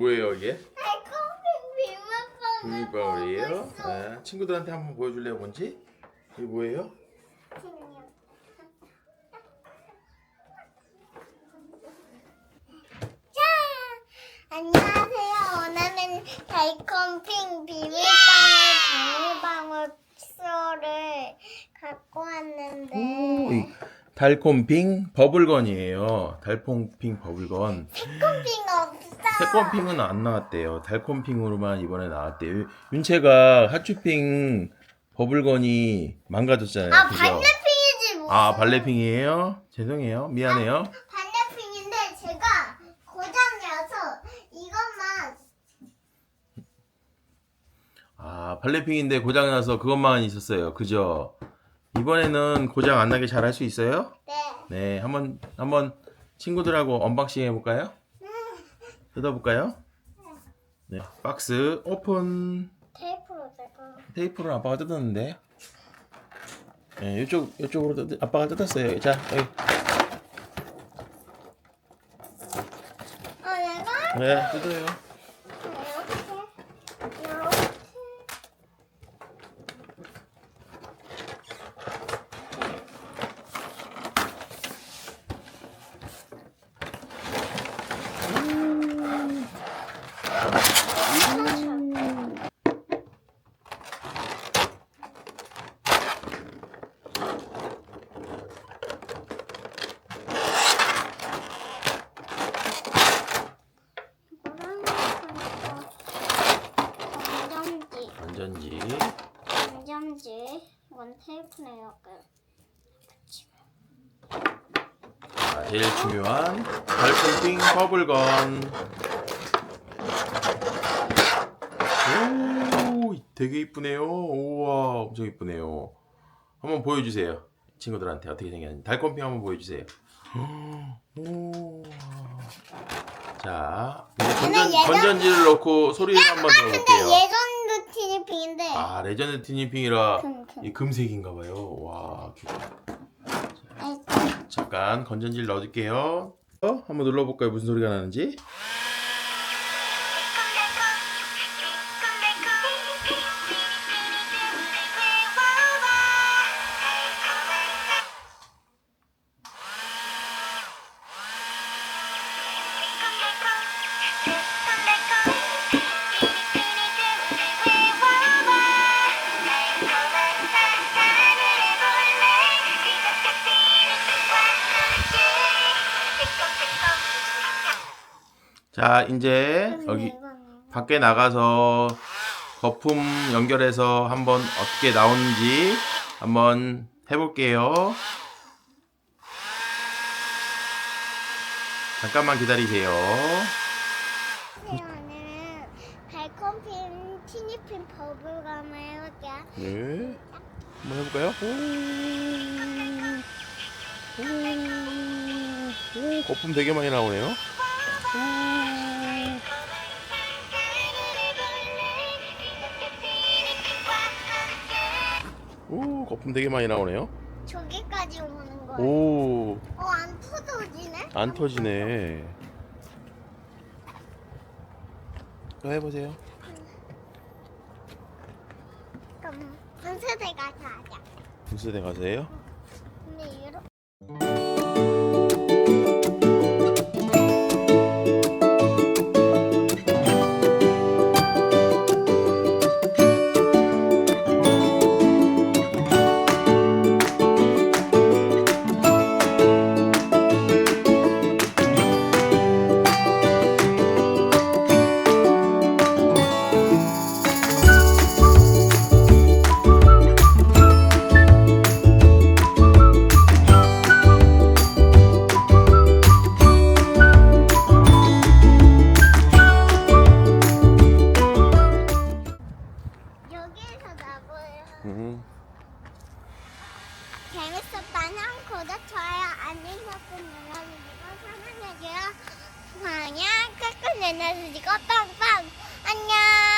뭐예요 이게? 달콤한 비빔밥이에요? 네. 친구들한테 한번 보여줄래요 뭔지? 이게 뭐예요? 자, 안녕하세요. 오늘은 달콤핑 비밀방울 비밀방울 픽서를 갖고 달콤핑 버블건이에요. 달콤핑 버블건. 달콤핑 없어. 새콤핑은 안 나왔대요. 달콤핑으로만 이번에 나왔대요. 윤채가 하츄핑 버블건이 망가졌잖아요. 아 그죠? 발레핑이지 뭐. 아 발레핑이에요? 죄송해요. 미안해요. 발레핑인데 제가 고장나서 이것만 아 발레핑인데 고장 나서 그것만 있었어요. 그죠? 이번에는 고장 안 나게 잘 할 수 있어요? 네. 네, 한번 한번 친구들하고 언박싱 해볼까요? 뜯어볼까요? 네, 박스 오픈. 테이프로 제가 테이프를 아빠가 뜯었는데. 네, 이쪽 이쪽으로 뜯, 아빠가 뜯었어요. 자, 여기. 어 내가 네, 뜯어요. 이렇게 이렇게 건전지. 건전지 이건 테이프네요 자, 제일 중요한 달콤핑 버블건. 오, 되게 이쁘네요. 우와, 엄청 이쁘네요. 한번 보여주세요. 친구들한테 어떻게 생겼는지. 달콤핑 한번 보여주세요. 오. 자, 이제 건전, 건전지를 넣고 소리를 한번 근데 들어볼게요. 예전 루틴이 아, 레전드 티니핑이라 금, 금. 이 금색인가 봐요. 와, 아이, 잠깐 건전지를 넣어줄게요. 어? 한번 눌러볼까요? 무슨 소리가 나는지? 자, 이제 여기 밖에 나가서 거품 연결해서 한번 어떻게 나오는지 한번 해볼게요. 잠깐만 기다리세요. 네. 한번 해볼까요? 오, 오, 오, 거품 되게 많이 나오네요. 오, 거품 되게 많이 나오네요. 저기까지 오는 거예요. 오, 어, 안 터져지네? 안 터지네. 또 해보세요. 그럼 분수대 가서 하자. 분수대 가세요. 근데 이렇게 좋아요, 알림 버튼 눌러주시고 사랑해줘요. 좋아요, 꾹꾹 눌러주시고 빵빵 안녕.